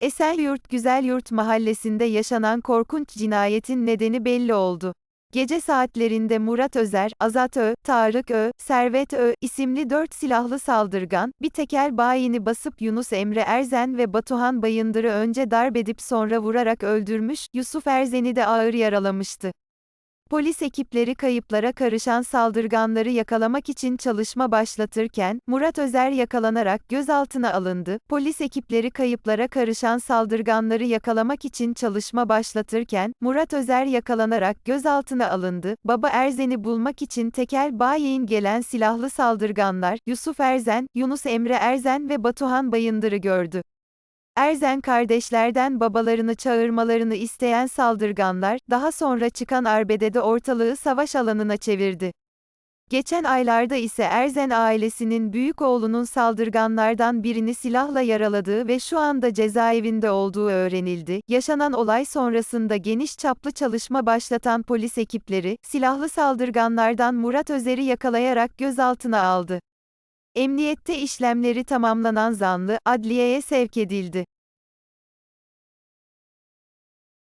Esenyurt Güzelyurt mahallesinde yaşanan korkunç cinayetin nedeni belli oldu. Gece saatlerinde Murat Özer, Azat Ö, Tarık Ö, Servet Ö isimli dört silahlı saldırgan, bir tekel bayini basıp Yunus Emre Erzen ve Batuhan Bayındır'ı önce darbedip sonra vurarak öldürmüş, Yusuf Erzen'i de ağır yaralamıştı. Polis ekipleri kayıplara karışan saldırganları yakalamak için çalışma başlatırken, Murat Özer yakalanarak gözaltına alındı. Polis ekipleri kayıplara karışan saldırganları yakalamak için çalışma başlatırken, Murat Özer yakalanarak gözaltına alındı. Baba Erzen'i bulmak için tekel bayiin gelen silahlı saldırganlar, Yusuf Erzen, Yunus Emre Erzen ve Batuhan Bayındır'ı gördü. Erzen kardeşlerden babalarını çağırmalarını isteyen saldırganlar, daha sonra çıkan arbedede ortalığı savaş alanına çevirdi. Geçen aylarda ise Erzen ailesinin büyük oğlunun saldırganlardan birini silahla yaraladığı ve şu anda cezaevinde olduğu öğrenildi. Yaşanan olay sonrasında geniş çaplı çalışma başlatan polis ekipleri, silahlı saldırganlardan Murat Özer'i yakalayarak gözaltına aldı. Emniyette işlemleri tamamlanan zanlı, adliyeye sevk edildi.